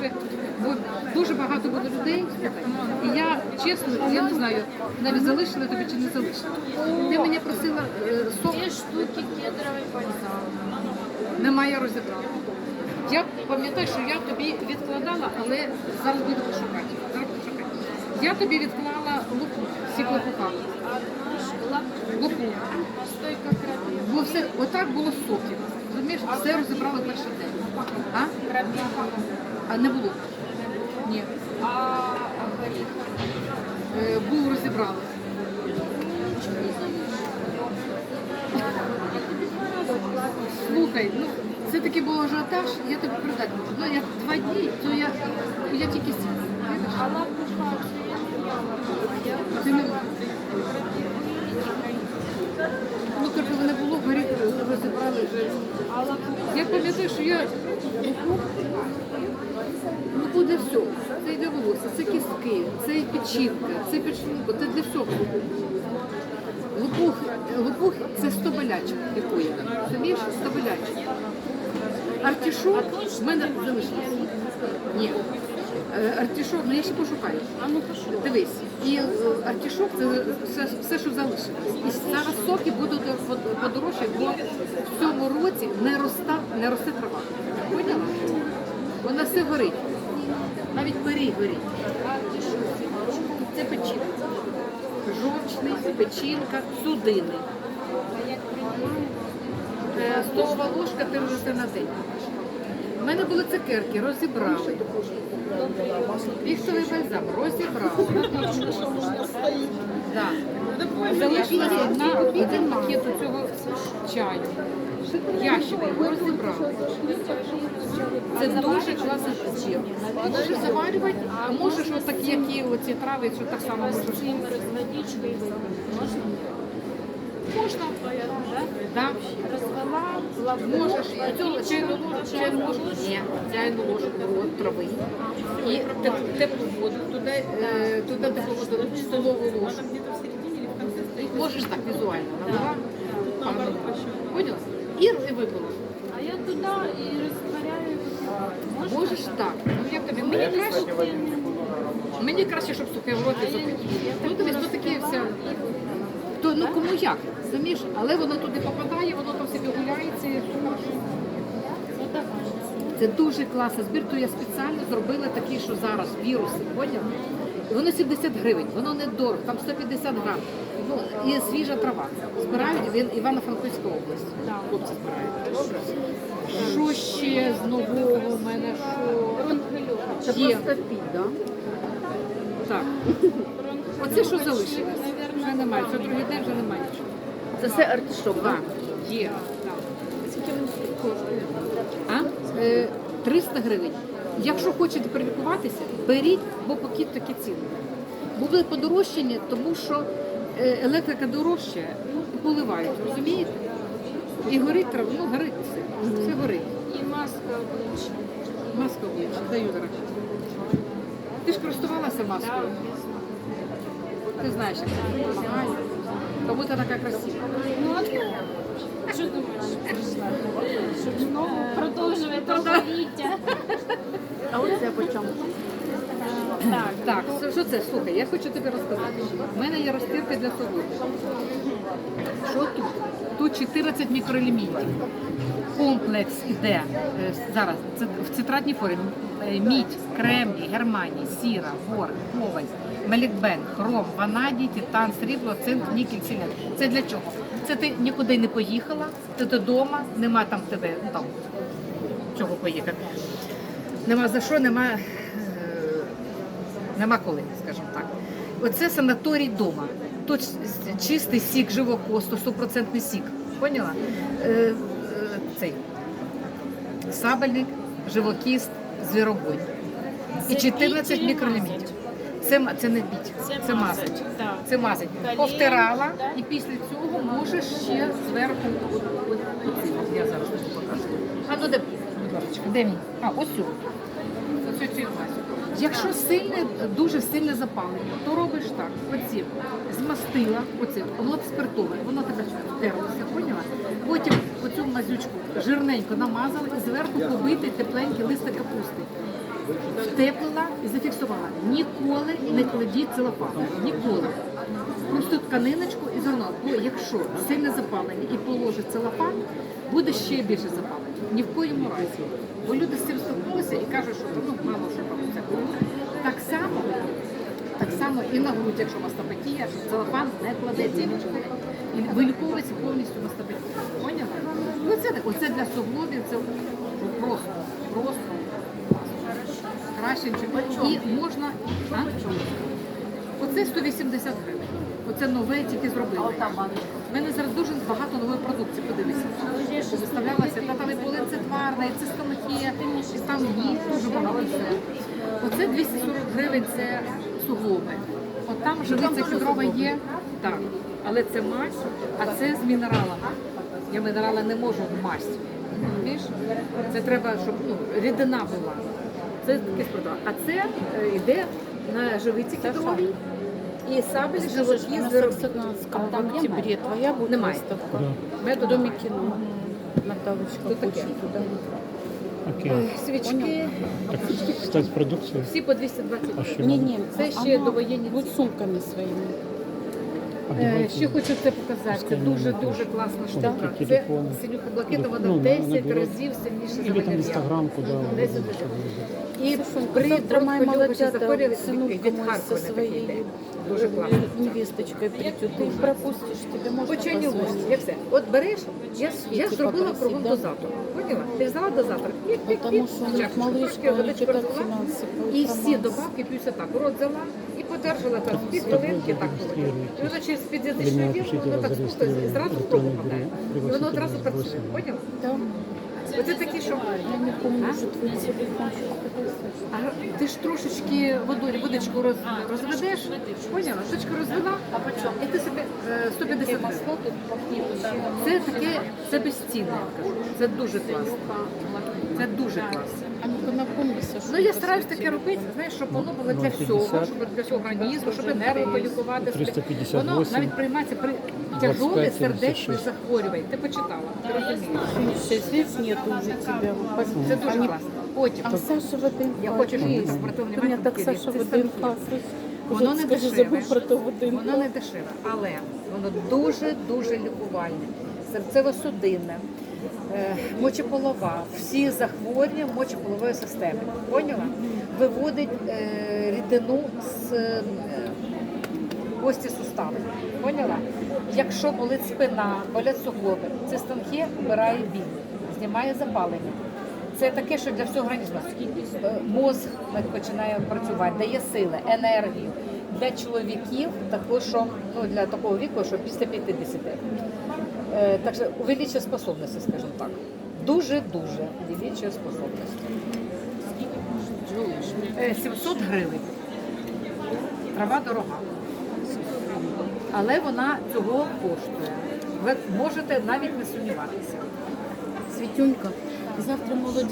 легше, бо дуже багато буде людей. І я чесно, я не знаю, навіть залишила тобі чи не залишила. Ти мені просила е, сок, Две штуки кедровый бальзам. немає розібрала. Я пам'ятаю, що я тобі відкладала, але зараз буду пошукати. Зараз буду шукати. Я тобі відклала луку, сік лопуха. Луку. Бо все отак було соків. Розумієш, все розібрали перший день. А? Рабин. А не було. Ні. А, горіх? Е, був розібрали. Слухай, ну це такий був ажіотаж, я тобі передати можу. Ну як два дні, то я, я тільки сіла. А лапуха? Я Ти не ну кажу, не було, горіх розібрали вже. А лапуха? Я пам'ятаю, що я ну буде все. Це йде волосся, це кістки, це і печінка, це печінка, це для всього. Лопух, лопух це 100 болячок лікує. Розумієш? 100 болячок. Артішок в мене залишився. Ні. Е, Артішок, ну я ще пошукаю. А ну пошел. Дивись, і е, артішок це все, все, що залишилось. І зараз соки будуть под- подорожчі, бо в цьому році не росте, не росте трава. Поняла? Вона все горить. Навіть пиріг горить. Це печінка. Жовчний, печінка, судини. Е, Столова ложка ти на день. Мене були цукерки, розібрали. Віктовий бальзам розібрали. Да. Залишилося на один пакет у цього чаю. Ящик його розібрали. Це дуже класний чай. Можеш заварювати, а можеш отакі, які оці трави, що так само можеш. Можна. Да. Развела, лапу, Можеш чайну ложку, чайну ложку, ні, чайну ложку трави і теплу воду, туди, е, туди теплу столову ложку. Можеш так візуально налила, поняла? І, і випила. А я туда и растворяю. Можно? Можеш так. Ну як тобі? Мені краще, мені краще, щоб сухе в роті запити. Ну дивись, ну таке все. То, ну кому як, розумієш? Але воно туди попадає, воно там собі гуляється. і давай. Це дуже класний збір, то я спеціально зробила такий, що зараз віруси, поняв? Воно 70 гривень, воно не дорого, там 150 грам. Ну, і свіжа трава. Збирають він Івано-Франківська область. Хлопці збирають. Що ще з нового в мене? Що є? да? Так. Оце що залишилось? Вже немає. Це другий день вже немає нічого. Це все артишок, Так, да? є. А? Е, 300 гривень. Якщо хочете прилікуватися, беріть, бо пакет такі ціни. Буде подорожчання, тому що е, електрика дорожча і поливають, розумієте? І горить трава, ну горить все. Все горить. И маска обличия. Маска обличчя, даю дорога. Ти ж користувалася маскою. Ти знаєш, як це допомагає. Тому ти така красива. Ну одну. Що думаєш? Щоб знову продовжувати говорити. А оце по чому? Так, так, що- це? Слухай, я хочу тобі розказати. У мене є розтірка для солоди. Що тут? Тут 14 мікроелементів. Комплекс іде е, зараз це в цитратній формі. Е, Мідь, кремній, германій, сіра, бор, коваль, мелікбен, хром, ванадій, титан, срібло, цинк, нікель, селен. Це для чого? Це ти нікуди не поїхала, ти додому, нема там тебе ну, там чого поїхати. Нема за що, нема, е, нема коли, скажімо так. Оце санаторій дома. Тут чистий сік живокосту, стопроцентний сік. Поняла? Е, е, цей сабельник, живокіст, звіробой. І 14 мікролімітів. Це, це не біть, Це це мазать. Це мазать. Повтирала і після цього можеш ще зверху. Я зараз покажу. А ну де, будь ласка, де мій? А, ось цю. Якщо сильне, дуже сильне запалення, то робиш так. Оці змастила, оце, воно спиртове, воно тебе втерлося, поняла? Потім оцю мазючку жирненько намазала і зверху побити тепленький лист капусти. Утеплила і зафіксувала. Ніколи не кладіть целофан. Ніколи. Просто тканиночку і зерно. Якщо сильне запалення і положить целофан, буде ще більше запалення. Ні в коєму разі. Бо люди з цим стикнулися і кажуть, що ну, мало що там це. Так само, так само і на грудь, якщо мастопатія, що целофан не кладеться. І виліковується повністю мастопатія. Поняли? Ну, це, оце для суглобів, це просто, просто краще, ніж і можна. А? Оце 180 гривень. Оце нове тільки зробили. У мене зараз дуже багато нової продукції, подивися. Виставлялася, та там і полинцетварна, і цистомахія, і там їх дуже багато всього. Оце 240 гривень, це суглоби. От там живиця кедрова є, так, але це мазь, а це з мінералами. Я мінерали не можу в мазь. Це треба, щоб ну, рідина була. Це таке спродав. А це е, йде на живиці кедровій. І сабель На з виробів. Саксаганском в твоя будет Немає. выставка. Меду В немає. кино. Наталочка Тут таке. Окей. Свічки Так, спецпродукція. всі по 220 А гривень. ще Не-не, Це ще она довоєнні будет сумками своими. А Е, давайте Ще хочу це показати. Це дуже дуже класна штука. Такі Це телефони. синюха блакита, вона Ну, в 10 наберу. разів сильніше за Или там валер'ян. Десь вы дуже. будете. І Слушай, при завтра моя бронхолюбичі молодята захворювання с від сынушкой Харкова со таке йде. своей Дуже класно. э, невесточкой придет. Ты их пропустишь, тебе можно Почайні позвонить. гості, як все. От береш, я, я Світі зробила попросить, кругом да? дозатор. Поняла? Ти взяла дозатор. пік, пік, Потому пік, что у них чашечку, малышка, трошки у них водичку и так розлила, финансы І всі полтора добавки п'ються так. Рот взяла і подержала так Там дві з тобою хвилинки так зареєструєтесь. поводила. І воно через Для під'язичну мене вілку, пишіть, воно я так спуститься і зареєструю зразу в електронний руку попадає. брелок. І воно одразу Пригласительний працює. восемь. Поняла? Да. Оце такі, що Я не помню, А? ти ж трошечки водою, водичку роз, розведеш, поняла? Водичку розвела? І ти собі е, 150 гривень. Це таке, це безцінне. Це дуже класно. Це дуже класно. Ну я стараюсь таке робити, знаєш, щоб воно було для всього, щоб для всього організму, щоб нерви полікувати. Воно навіть приймається при тяжоле 25, сердечне 76. захворювання. Ти почитала, ти розумієш. Шесть лет нету уже тебя. Це дуже класно. Потім А Саша ВДНХ. я хочу, щоб ти обратив У меня увагу, так Кирил, Саша це станки. Воно не скажи, дешеве. забув про то ВДНХ. Воно не дешеве, але воно дуже-дуже лікувальне. Серцево-судинне, е, мочеполова, всі захворювання мочеполової системи. Поняла? Виводить е, рідину з е, кості сустави. Поняла? Якщо болить спина, болять суглоби, це станки вбирає біль, знімає запалення. Це таке, що для всього організму Е, мозг починає працювати, дає сили, енергію. Для чоловіків також, що ну для такого віку, що після 50. Е, так що увеличує способності, скажімо так. Дуже дуже увеличує способності. Е, 700 гривень. Трава дорога. Але вона цього коштує. Ви можете навіть не сумніватися. Світюнька, завтра молодят